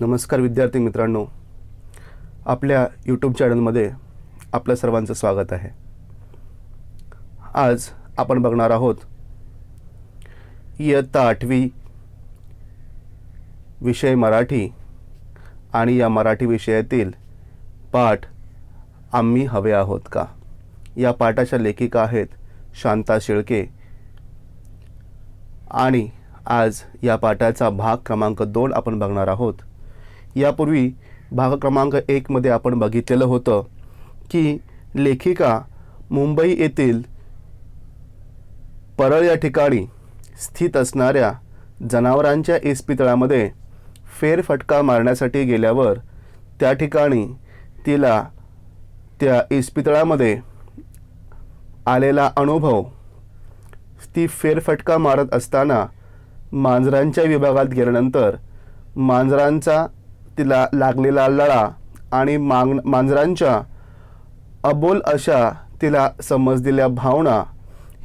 नमस्कार विद्यार्थी मित्रांनो. आपल्या यूट्यूब चॅनलमध्ये आपलं सर्वांचं स्वागत आहे. आज आपण बघणार आहोत इयत्ता आठवी विषय मराठी आणि या मराठी विषयातील पाठ आम्ही हवे आहोत का? या पाठाच्या लेखिका आहेत शांता शेळके आणि आज या पाठाचा भाग क्रमांक दोन आपण बघणार आहोत. यापूर्वी भाग क्रमांक एकमध्ये आपण बघितलेलं होतं की लेखिका मुंबई येथील परळ या ठिकाणी स्थित असणाऱ्या जनावरांच्या इस्पितळामध्ये फेरफटका मारण्यासाठी गेल्यावर त्या ठिकाणी तिला त्या इस्पितळामध्ये आलेला अनुभव ती फेरफटका मारत असताना मांजरांच्या विभागात गेल्यानंतर मांजरांचा तिला लागलेला लळा आणि मांग मांजरांच्या अबोल अशा तिला समजलेल्या भावना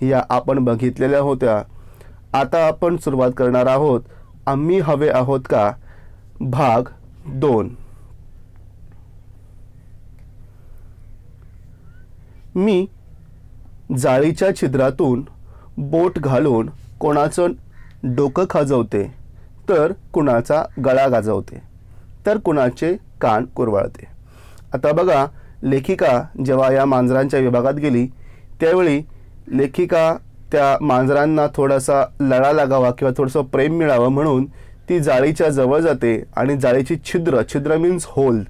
या आपण बघितलेल्या होत्या. आता आपण सुरुवात करणार आहोत आम्ही हवे आहोत का? भाग दोन. मी जाळीच्या छिद्रातून बोट घालून कोणाचं डोकं खाजवते तर कुणाचा गळा गाजवते. तर कुणाचे कान कुरवाळते. आता बघा लेखिका जेव्हा या मांजरांच्या विभागात गेली त्यावेळी लेखिका त्या मांजरांना थोडासा लळा लागावा किंवा थोडंसं प्रेम मिळावं म्हणून ती जाळीच्या जवळ जाते आणि जाळीची छिद्र छिद्र मीन्स होल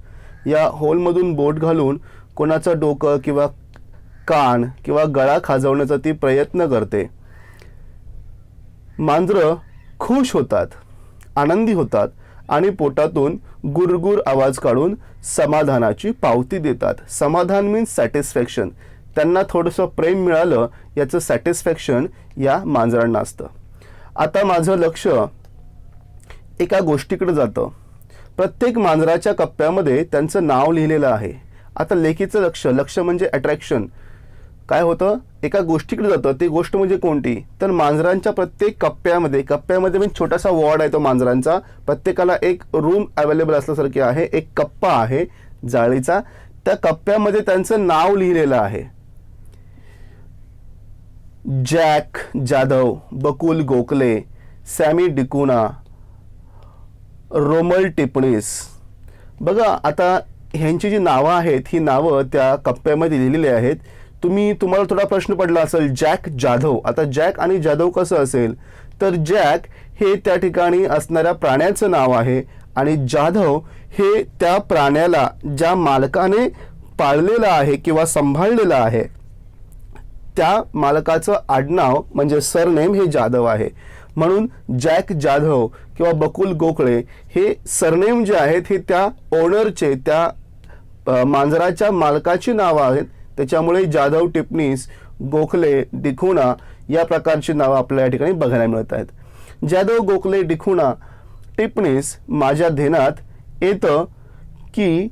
या होलमधून बोट घालून कोणाचं डोकं किंवा कान किंवा गळा खाजवण्याचा ती प्रयत्न करते. मांजरं खुश होतात आनंदी होतात आणि पोटातून गुरगुर आवाज काढून समाधानाची पावती देतात. समाधान मीन्स सॅटिस्फॅक्शन त्यांना थोडंसं प्रेम मिळालं याचं सॅटिस्फॅक्शन या मांजरांना असतं. आता माझं लक्ष एका गोष्टीकडे जातं. प्रत्येक मांजराच्या कप्प्यामध्ये त्यांचं नाव लिहिलेलं आहे. आता लेखीचं लक्ष लक्ष म्हणजे अट्रॅक्शन काय होतं? एका गोष्टीकडे जातं. ती गोष्ट म्हणजे कोणती? तर मांजरांच्या प्रत्येक कप्प्यामध्ये कप्प्यामध्ये पण छोटासा वॉर्ड आहे तो मांजरांचा. प्रत्येकाला एक रूम अवेलेबल असल्यासारखी आहे. एक कप्पा आहे जाळीचा. त्या कप्प्यामध्ये त्यांचं नाव लिहिलेलं आहे. Jack Jadhav Bakul Gokhale Sammy D'Cunha Romal Tipnis. बघा आता ह्यांची जी नावं आहेत ही नावं त्या कप्प्यामध्ये लिहिलेली आहेत. तुम्ही तुम्हाला थोडा प्रश्न पडला असेल जॅक जाधव. आता जॅक आणि जाधव कसं असेल? तर जॅक हे त्या ठिकाणी असणाऱ्या प्राण्याचं नाव आहे आणि जाधव हे त्या प्राण्याला ज्या मालकाने पाळलेलं आहे किंवा सांभाळलेलं आहे त्या मालकाचं आडनाव म्हणजे सरनेम हे जाधव आहे. म्हणून जॅक जाधव किंवा बकुल गोखळे हे सरनेम जे आहेत हे त्या ओनरचे त्या मांजराच्या मालकाची नावं आहेत. त्याच्यामुळे जाधव टिपणीस गोखले डिखुणा या प्रकारची नावं आपल्या या ठिकाणी बघायला मिळत आहेत. जाधव गोखले डिखुणा टिपणीस माझ्या ध्येनात येतं की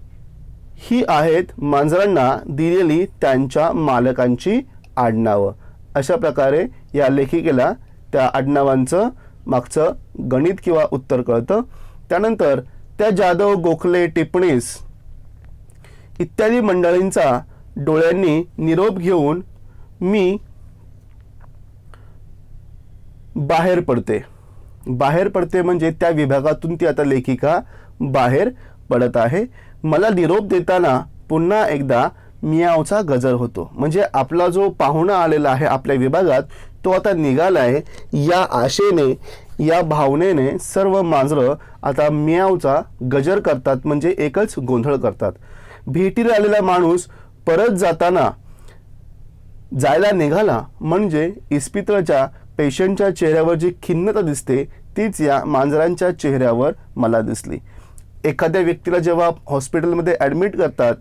ही आहेत मांजरांना दिलेली त्यांच्या मालकांची आडनावं. अशा प्रकारे या लेखिकेला त्या आडनावांचं मागचं गणित किंवा उत्तर कळतं. त्यानंतर त्या जाधव गोखले टिपणीस इत्यादी मंडळींचा डोळ्यांनी निरोप घेऊन मी बाहेर पडते. बाहेर पडते म्हणजे त्या विभागातून ती आता लेखिका बाहेर पडत आहे. मला निरोप देताना पुन्हा एकदा मियावचा गजर होतो. म्हणजे आपला जो पाहुणा आलेला आहे आपल्या विभागात तो आता निघाला आहे या आशेने या भावनेने सर्व मांजरं आता मियावचा गजर करतात. म्हणजे एकच गोंधळ करतात. भेटीला आलेला माणूस परत जाताना जायला निघाला म्हणजे इस्पितळच्या पेशंटच्या चेहऱ्यावर जी खिन्नता दिसते तीच या मांजरांच्या चेहऱ्यावर मला दिसली. एखाद्या व्यक्तीला जेव्हा हॉस्पिटलमध्ये ॲडमिट करतात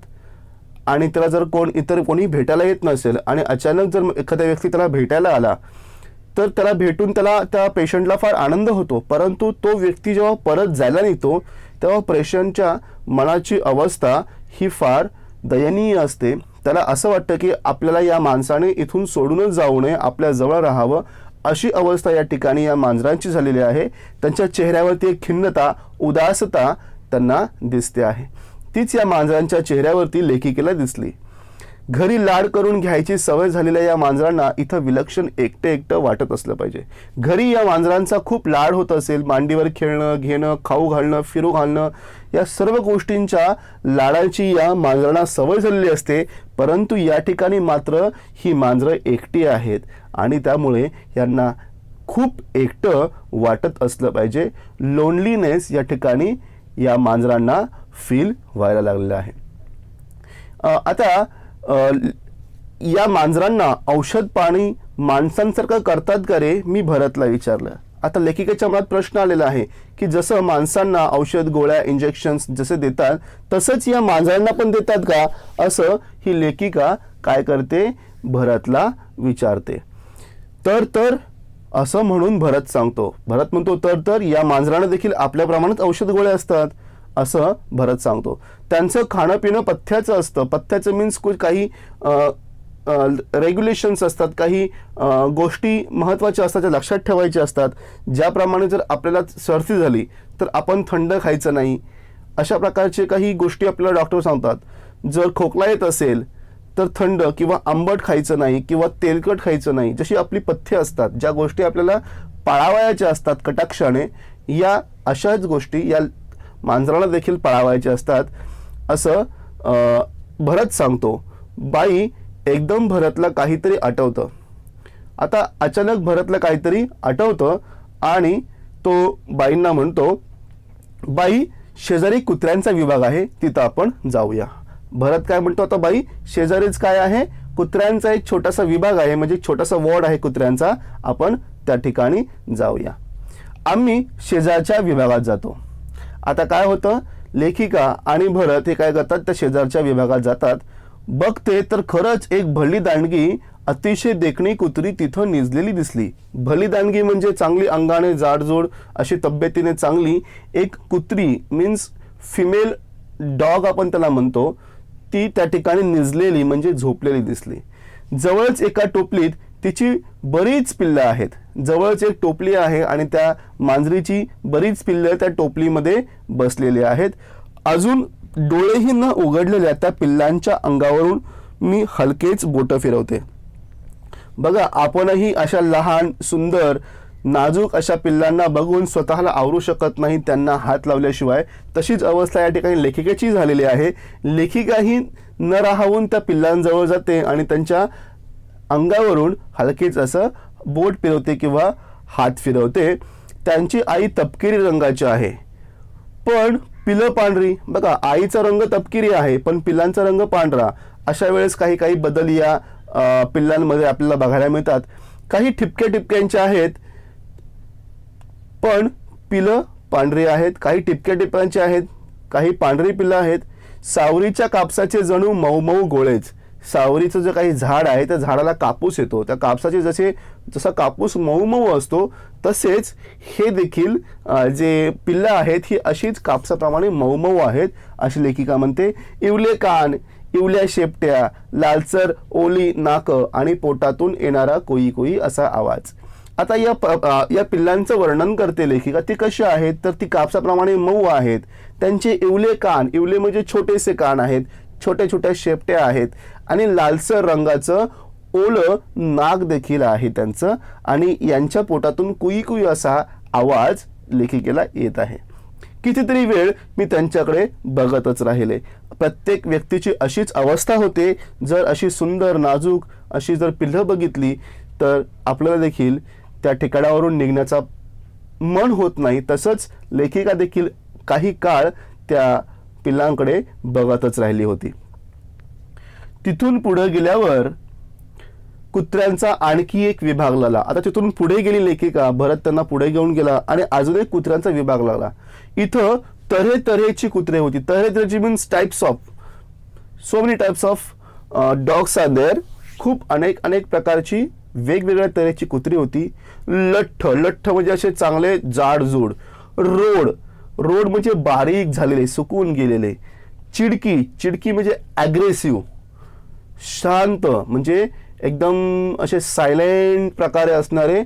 आणि त्याला जर कोण इतर कोणी भेटायला येत नसेल आणि अचानक जर एखाद्या व्यक्ती त्याला भेटायला आला तर त्याला भेटून त्याला त्या पेशंटला फार आनंद होतो. परंतु तो व्यक्ती जेव्हा परत जायला निघतो तेव्हा पेशंटच्या मनाची अवस्था ही फार दयनीय असते. त्याला असं वाटतं की आपल्याला या माणसाने इथून सोडूनच जाऊ नये आपल्या जवळ राहावं अशी अवस्था या ठिकाणी या मांजरांची झालेली आहे. त्यांच्या चेहऱ्यावरती एक खिन्नता उदासता त्यांना दिसते आहे. तीच या मांजरांच्या चेहऱ्यावरती लेखिकेला दिसली. घरी लाड करून घ्यायची सवय झालेल्या या मांजरांना इथं विलक्षण एकटं एकटं वाटत असलं पाहिजे. घरी या मांजरांचा खूप लाड होत असेल मांडीवर खेळणं घेणं खाऊ घालणं फिरू घालणं या सर्व गोष्टींच्या लाडाची या मांजरांना सवय झालेली असते परंतु या ठिकाणी मात्र ही मांजरं एकटी आहेत आणि त्यामुळे यांना खूप एकटं वाटत असलं पाहिजे. लोनलीनेस या ठिकाणी या मांजरांना फील व्हायला लागलेलं आहे. आता या मांजरांना औषध पाणी माणसांसारखं करतात का रे? मी भरतला विचारलं. आता लेखिकेच्या मनात प्रश्न आलेला आहे की जसं माणसांना औषध गोळ्या इंजेक्शन्स जसे देतात तसंच या मांजरांना पण देतात का? असं ही लेखिका काय करते? भरतला विचारते. तर तर असं म्हणून भरत सांगतो. भरत म्हणतो तर तर या मांजरांना देखील आपल्याप्रमाणेच औषध गोळ्या असतात. असं भरत सांगतो. त्यांचं खाणं पिणं पथ्याचं असतं. पथ्याचं मीन्स काही रेग्युलेशन्स असतात. काही गोष्टी महत्त्वाच्या असतात त्या लक्षात ठेवायच्या असतात. ज्याप्रमाणे जर आपल्याला सर्दी झाली तर आपण थंड खायचं नाही. अशा प्रकारचे काही गोष्टी आपल्याला डॉक्टर सांगतात. जर खोकला येत असेल तर थंड किंवा आंबट खायचं नाही किंवा तेलकट खायचं नाही. जशी आपली पथ्य असतात ज्या गोष्टी आपल्याला पाळावयाच्या असतात कटाक्षाने या अशाच गोष्टी या मांजराला देखील पळावायचे असतात. असं अं, भरत सांगतो बाई एकदम भरतला काहीतरी आठवतं. आता अचानक भरतला काहीतरी आठवतं आणि तो बाईंना म्हणतो बाई शेजारी कुत्र्यांचा विभाग आहे तिथं आपण जाऊया. भरत काय म्हणतो आता बाई शेजारीच काय आहे? कुत्र्यांचा एक छोटासा विभाग आहे म्हणजे छोटासा वॉर्ड आहे कुत्र्यांचा आपण त्या ठिकाणी जाऊया. आम्ही शेजारच्या विभागात जातो. आता काय होतं? लेखिका आणि भरत हे काय करतात? त्या शेजारच्या विभागात जातात. बघते तर खरंच एक भली दांडगी अतिशय देखणी कुत्री तिथं निजलेली दिसली. भली दांडगी म्हणजे चांगली अंगाने जाडजोड अशी तब्येतीने चांगली एक कुत्री मीन्स फिमेल डॉग आपण त्याला म्हणतो ती त्या ठिकाणी निजलेली म्हणजे झोपलेली दिसली. जवळच एका टोपलीत तिची बरीच पिल्लं आहेत. जवळच एक टोपली आहे आणि त्या मांजरीची बरीच पिल्लं त्या टोपलीमध्ये बसलेली आहेत. अजून डोळेही न उघडलेल्या त्या पिल्लांच्या अंगावरून मी हलकेच बोटं फिरवते. बघा आपणही अशा लहान सुंदर नाजूक अशा पिल्लांना बघून स्वतःला आवरू शकत नाही त्यांना हात लावल्याशिवाय. तशीच अवस्था या ठिकाणी लेखिकेची झालेली आहे. लेखिकाही न राहून त्या पिल्लांजवळ जाते आणि त्यांच्या अंगावरून हलकेच असं बोट फिरवते किंवा हात फिरवते. त्यांची आई तपकिरी रंगाची आहे. पण पिलं पांढरी. बघा आईचा रंग तपकिरी आहे पण पिलांचा रंग पांढरा. अशा वेळेस काही काही बदल या पिल्लांमध्ये आपल्याला बघायला मिळतात. काही ठिपक्या टिपक्यांचे आहेत पण पिलं पांढरी आहेत. काही ठिपक्या टिपक्यांची आहेत काही पांढरी पिलं आहेत. सावरीच्या कापसाचे जणू मऊ मऊ गोळेच. सावरीचं जे काही झाड आहे त्या झाडाला कापूस येतो. त्या कापसाचे जसे जसा कापूस मऊ मऊ असतो तसेच हे देखील जे पिल्लं आहेत ही अशीच कापसाप्रमाणे मऊ मऊ आहेत अशी लेखिका म्हणते इवले कान इवल्या शेपट्या लालसर ओली नाक आणि पोटातून येणारा कोई कोई असा आवाज. आता या प- या पिल्लांचं वर्णन करते लेखिका ती कशी आहेत? तर ती कापसाप्रमाणे मऊ आहेत. त्यांचे इवले कान इवले म्हणजे छोटेसे कान आहेत. छोट्या छोट्या शेपट्या आहेत आणि लालसर रंगाचं ओलं नाग देखील आहे त्यांचं आणि यांच्या पोटातून कुई कुई असा आवाज लेखिकेला येत आहे. कितीतरी वेळ मी त्यांच्याकडे बघतच राहिले. प्रत्येक व्यक्तीची अशीच अवस्था होते. जर अशी सुंदर नाजूक अशी जर पिल्लं बघितली तर आपल्याला देखील त्या ठिकाणावरून निघण्याचा मन होत नाही. तसंच लेखिका देखील काही काळ त्या पिल्लांकडे बघतच राहिली होती. तिथून पुढे गेल्यावर कुत्र्यांचा आणखी एक विभाग लागला. आता तिथून पुढे गेली लेखिका भरत त्यांना पुढे घेऊन गेला आणि अजून एक कुत्र्यांचा विभाग लागला. इथं तऱ्हे तऱ्हेची कुत्रे होती. तऱ्हे तऱ्हेची means types of so many types of dogs are there खूप अनेक अनेक प्रकारची वेगवेगळ्या तऱ्हेची कुत्री होती. लठ्ठ लठ्ठ म्हणजे असे चांगले जाडजूड रोड रोड म्हणजे बारीक झालेले सुकून गेलेले. चिडकी चिडकी म्हणजे ॲग्रेसिव्ह शांत म्हणजे एकदम असे सायलेंट प्रकारे असणारे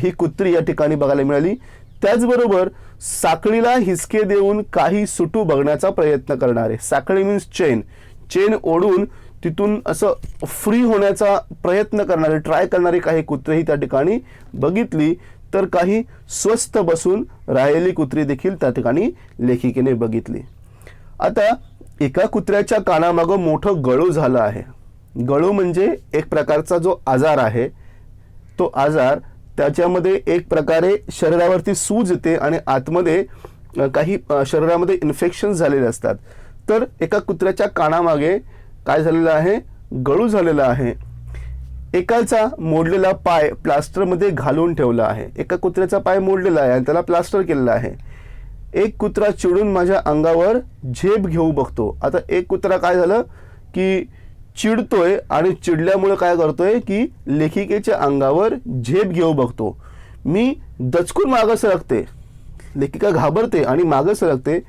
ही कुत्री या ठिकाणी बघायला मिळाली. त्याचबरोबर साखळीला हिसके देऊन काही सुटू बघण्याचा प्रयत्न करणारे. साखळी मीन्स चेन चेन ओढून तिथून असं फ्री होण्याचा प्रयत्न करणारे ट्राय करणारे काही कुत्रेही त्या ठिकाणी बघितली. तर काही स्वस्त बसून राहिलेली कुत्री देखील त्या ठिकाणी लेखिकेने बघितली. आता एका कुत्र्याच्या कानामागं मोठं गळू झालं आहे. गळू म्हणजे एक प्रकारचा जो आजार आहे तो आजार त्याच्यामध्ये एक प्रकारे शरीरावरती सूज येते आणि आतमध्ये काही शरीरामध्ये इन्फेक्शन झालेले असतात. तर एका कुत्र्याच्या कानामागे काय झालेलं आहे? गळू झालेला आहे. एकाचा मोडलेला पाय प्लास्टरमध्ये घालून ठेवला आहे. एका कुत्र्याचा पाय मोडलेला आहे आणि त्याला प्लास्टर केलेला आहे. एक कुत्रा चिडून माझ्या अंगावर झेप घेऊ बघतो. आता एक कुत्रा काय झालं की चिडतोय आणि चिडल्यामुळे काय करतोय की लेखिकेच्या अंगावर झेप घेऊ बघतो. मी दचकून मागं सरकते. लेखिका घाबरते आणि मागं सरकते.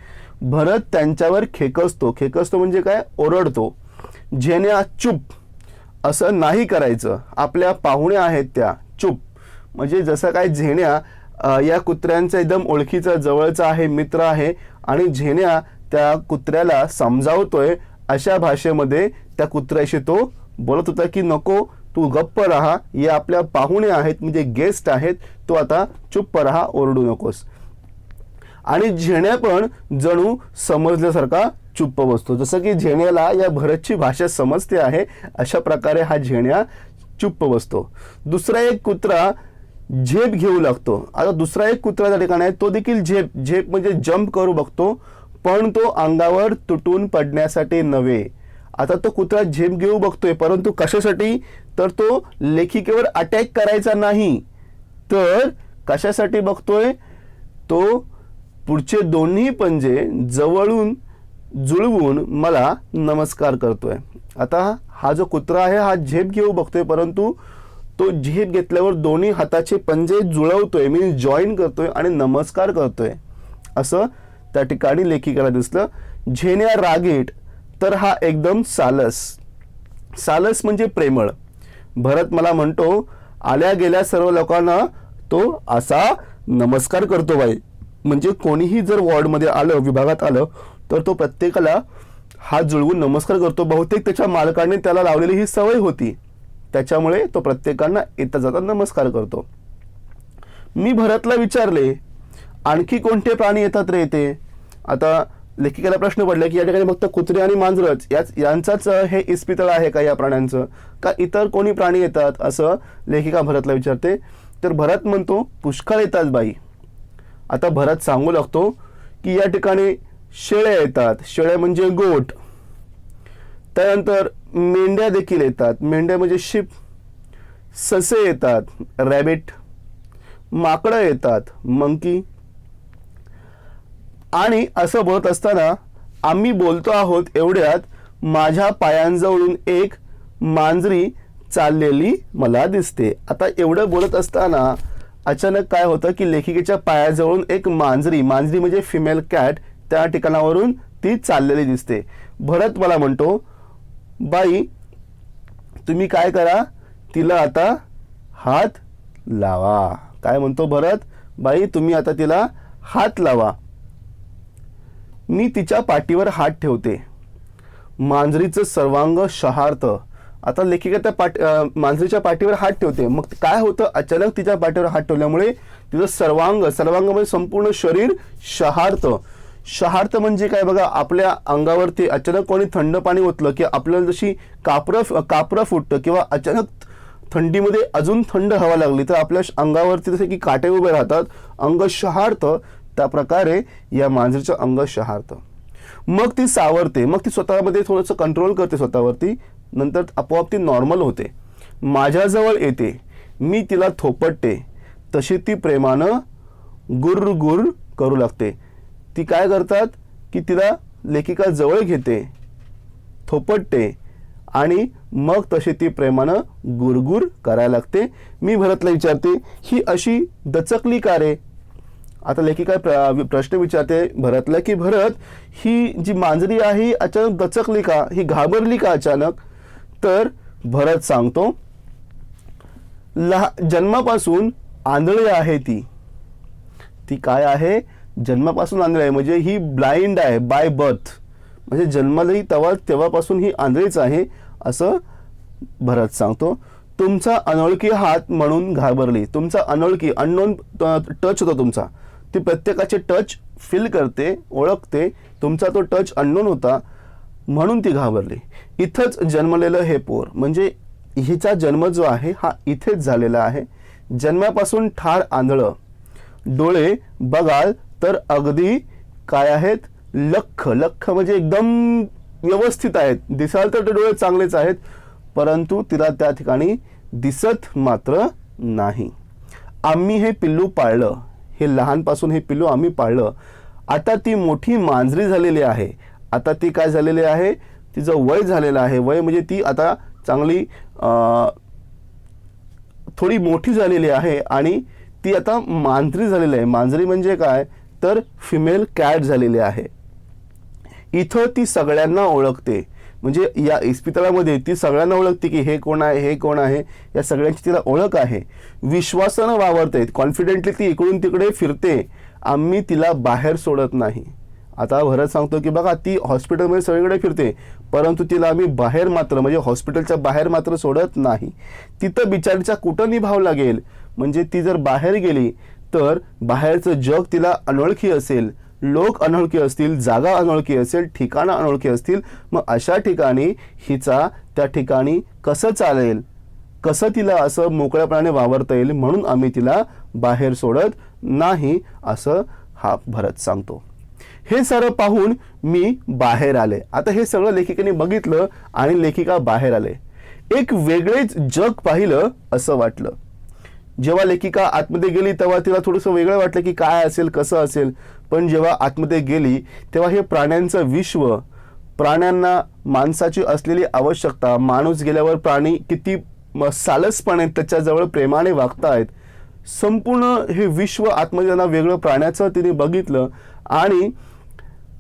भरत त्यांच्यावर खेकसतो. खेकसतो म्हणजे काय? ओरडतो. जेण्या चुप. असं नाही करायचं. आपल्या पाहुण्या आहेत त्या. चुप. म्हणजे जसं काय झेण्या या कुत्र्यांचा एकदम ओळखीचा जवळचा आहे मित्र आहे आणि झेण्या त्या कुत्र्याला समजावतोय अशा भाषेमध्ये त्या कुत्र्याशी तो बोलत होता की नको तू गप्प राहा. या आपल्या पाहुणे आहेत म्हणजे गेस्ट आहेत तो आता चुप्प राहा ओरडू नकोस. आणि झेण्या पण जणू समजल्यासारखा चुप्प बसतो. जसं की झेण्याला या भरतची भाषा समजते आहे अशा प्रकारे हा झेण्या चुप्प बसतो. दुसरा एक कुत्रा झेप घेऊ लागतो. आता दुसरा एक कुत्रा त्या ठिकाणी आहे तो देखील झेप झेप म्हणजे जम्प करू बघतो पण तो अंगावर तुटून पडण्यासाठी नव्हे. आता तो कुत्रा झेप घेऊ बघतोय परंतु कशासाठी? तर तो लेखिकेवर अटॅक करायचा नाही. तर कशासाठी बघतोय? तो पुढचे दोन्ही पंजे जवळून जुळवून मला नमस्कार करतोय. आता हा जो कुत्रा आहे हा झेप घेऊ बघतोय परंतु तो झेप घेतल्यावर दोन्ही हाताचे पंजे जुळवतोय. मी जॉईन करतोय आणि नमस्कार करतोय. असं त्या ठिकाणी लेखिकाला दिसलं. झेन्या रागीट तर हा एकदम सालस. सालस म्हणजे प्रेमळ. भरत मला म्हणतो आल्या गेल्या सर्व लोकांना तो असा नमस्कार करतो बाई. म्हणजे कोणीही जर वॉर्डमध्ये आलं विभागात आलं तर तो प्रत्येकाला हात जुळवून नमस्कार करतो. बहुतेक त्याच्या मालकाने त्याला लावलेली ही सवय होती. त्याच्यामुळे तो प्रत्येकांना येता जाता नमस्कार करतो. मी भरतला विचारले आणखी कोणते प्राणी येतात रे ते आता लेखिकेला प्रश्न पडला की या ठिकाणी फक्त कुत्रे आणि मांजरच. याच यांचाच हे इस्पितळ आहे का या प्राण्यांचं? का इतर कोणी प्राणी येतात? असं लेखिका भरतला विचारते. तर भरत म्हणतो पुष्कळ येतात बाई. आता भरत सांगू लागतो की या ठिकाणी शेळ्या येतात. शेळ्या म्हणजे गोट. त्यानंतर मेंढ्या देखील येतात. मेंढ्या म्हणजे शिप. ससे येतात. रॅबिट. माकडं येतात. मंकी. आणि असं बोलत असताना आम्ही बोलतो आहोत एवढ्यात माझ्या पायांजवळून एक मांजरी चाललेली मला दिसते. आता एवढं बोलत असताना अचानक काय होतं की लेखिकेच्या पायाजवळून एक मांजरी मांजरी म्हणजे फिमेल कॅट त्या ठिकाणावरून ती चाललेली दिसते. भरत मला म्हणतो बाई तुम्ही काय करा? तिला आता हात लावा. काय म्हणतो भरत? बाई तुम्ही आता तिला हात लावा. मी तिच्या पाठीवर हात ठेवते. मांजरीचं सर्वांग शहार्थ आता लेखिका त्या पाठ मांजरीच्या पाठीवर हात ठेवते. मग काय होतं? अचानक तिच्या पाठीवर हात ठेवल्यामुळे तिचं सर्वांग सर्वांग म्हणजे संपूर्ण शरीर शहारतं. शहारत म्हणजे काय? बघा आपल्या अंगावरती अचानक कोणी थंड पाणी ओतलं की आपल्याला जशी कापरं कापरं फुटतं किंवा अचानक थंडीमध्ये अजून थंड हवा लागली तर आपल्या अंगावरती जसे की काटे उभे राहतात अंग शहारतं त्या प्रकारे या मांजरीचं अंग शहारतं. मग ती सावरते. मग ती स्वतःमध्ये थोडंसं कंट्रोल करते स्वतःवरती. नंतर आपोआप ती नॉर्मल होते. माझ्याजवळ येते. मी तिला थोपटते. तशी ती प्रेमानं गुर्र गुर्र करू लागते. ती काय करतात? की तिला लेखिका जवळ घेते थोपटते आणि मग तशी ती प्रेमानं गुरगुर करायला लागते. मी भरतला विचारते ही अशी दचकली का रे? आता लेखिका प्र- प्रश्न विचारते भरतला की भरत ही जी मांजरी आहे अचानक दचकली का? ही घाबरली का अचानक? तर भरत सांगतो लहा जन्मापासून आंधळी आहे ती. ती काय आहे? जन्मापासून आंधळी आहे म्हणजे ही ब्लाइंड आहे बाय बर्थ. म्हणजे जन्मालाही तेव्हा तेव्हापासून ही आंधळीच आहे असं भरत सांगतो. तुमचा अनोळखी हात म्हणून घाबरली. तुमचा अनोळखी अननोन टच होता तुमचा. ती प्रत्येकाचे टच फील करते ओळखते. तुमचा तो टच अननोन होता. म्हणून ती घाबरली. इथंच जन्मलेलं हे पोर म्हणजे हिचा जन्म जो आहे हा इथेच झालेला आहे. जन्मापासून ठार आंधळं. डोळे बघाल तर अगदी काय आहेत? लख लख म्हणजे एकदम व्यवस्थित आहेत. दिसाल तर ते डोळे चांगलेच आहेत परंतु तिला त्या ठिकाणी दिसत मात्र नाही. आम्ही हे पिल्लू पाळलं. हे लहानपासून हे पिल्लू आम्ही पाळलं. आता ती मोठी मांजरी झालेली आहे. आता ती काय झालेली आहे? तिचं वय झालेलं आहे. वय म्हणजे ती आता चांगली थोडी मोठी झालेली आहे आणि ती आता मांजरी झालेली आहे. मांजरी म्हणजे काय? तर फिमेल कॅट झालेली आहे. इथं ती सगळ्यांना ओळखते. म्हणजे या इस्पितळामध्ये ती सगळ्यांना ओळखते की हे कोण आहे हे कोण आहे? या सगळ्यांची तिला ओळख आहे. विश्वासानं वावरते कॉन्फिडेंटली ती इकडून तिकडे फिरते. आम्ही तिला बाहेर सोडत नाही. आता भरत सांगतो की बघा ती हॉस्पिटलमध्ये सगळीकडे फिरते परंतु तिला आम्ही बाहेर मात्र म्हणजे हॉस्पिटलच्या बाहेर मात्र सोडत नाही. तिथं बिचारीचा कुठं निभाव लागेल? म्हणजे ती जर बाहेर गेली तर बाहेरचं जग तिला अनोळखी असेल. लोक अनोळखी असतील जागा अनोळखी असेल ठिकाणं अनोळखी असतील. मग अशा ठिकाणी हिचा त्या ठिकाणी कसं चालेल? कसं तिला असं मोकळ्यापणाने वावरता येईल? म्हणून आम्ही तिला बाहेर सोडत नाही असं हा भरत सांगतो. हे सर्व पाहून मी बाहेर आले. आता हे सगळं लेखिकेने बघितलं आणि लेखिका बाहेर आले. एक वेगळेच जग पाहिलं असं वाटलं. जेव्हा लेखिका आतमध्ये गेली तेव्हा तिला थोडंसं वेगळं वाटलं की काय असेल कसं असेल. पण जेव्हा आतमध्ये गेली तेव्हा हे प्राण्यांचं विश्व प्राण्यांना माणसाची असलेली आवश्यकता माणूस गेल्यावर प्राणी किती सालसपणे त्याच्याजवळ प्रेमाने वागतायत संपूर्ण हे विश्व आतमध्ये त्यांना वेगळं प्राण्याचं तिने बघितलं. आणि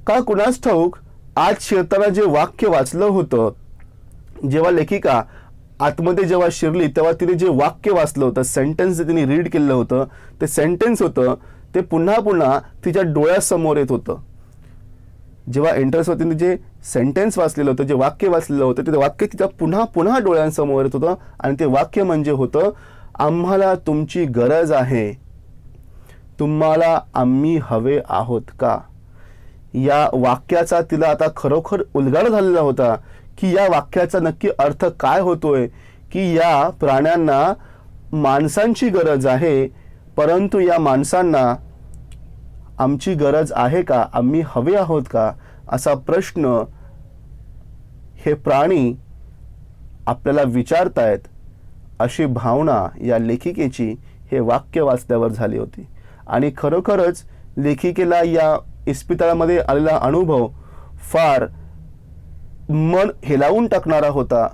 का कुणास ठाऊक आज शिरताना जे वाक्य वाचलं होतं जेव्हा लेखिका आतमध्ये जेव्हा शिरली तेव्हा तिने जे वाक्य वाचलं होतं सेंटेन्स जे तिने रीड केलं होतं ते सेंटेन्स होतं ते पुन्हा पुन्हा तिच्या डोळ्यासमोर येत होतं. जेव्हा एंट्रन्सवर तिने जे सेंटेन्स वाचलेलं होतं जे वाक्य वाचलेलं होतं ते वाक्य तिच्या पुन्हा पुन्हा डोळ्यांसमोर येत होतं आणि ते वाक्य म्हणजे होतं आम्हाला तुमची गरज आहे तुम्हाला आम्ही हवे आहोत का? या वाक्याचा तिला आता खरोखर उलगड झालेला होता की या वाक्याचा नक्की अर्थ काय होतोय की या प्राण्यांना माणसांची गरज आहे परंतु या माणसांना आमची गरज आहे का? आम्ही हवे आहोत का? असा प्रश्न हे प्राणी आपल्याला विचारतायत अशी भावना या लेखिकेची हे वाक्य वाचल्यावर झाली होती. आणि खरोखरच लेखिकेला या इस्पितळामध्ये आलेला अनुभव फार मन हेलावून टाकणारा होता.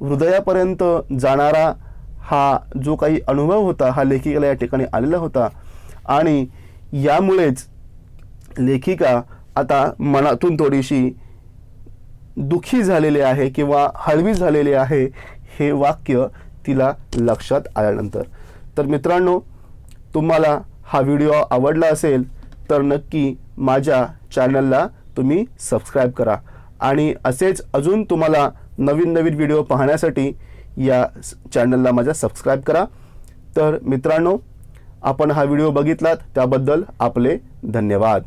हृदयापर्यंत जाणारा हा जो काही अनुभव होता हा लेखिकेला या ठिकाणी आलेला होता. आणि यामुळेच लेखिका आता मनातून थोडीशी दुखी झालेली आहे किंवा हळवी झालेली आहे हे वाक्य तिला लक्षात आल्यानंतर. तर मित्रांनो तुम्हाला हा व्हिडिओ आवडला असेल तर नक्की माझ्या चॅनलला तुम्ही सबस्क्राईब करा. आणि असेच अजून तुम्हाला नवीन नवीन व्हिडिओ पाहण्यासाठी या चॅनलला माझ्या सबस्क्राईब करा. तर मित्रांनो आपण हा व्हिडिओ बघितलात त्याबद्दल आपले धन्यवाद.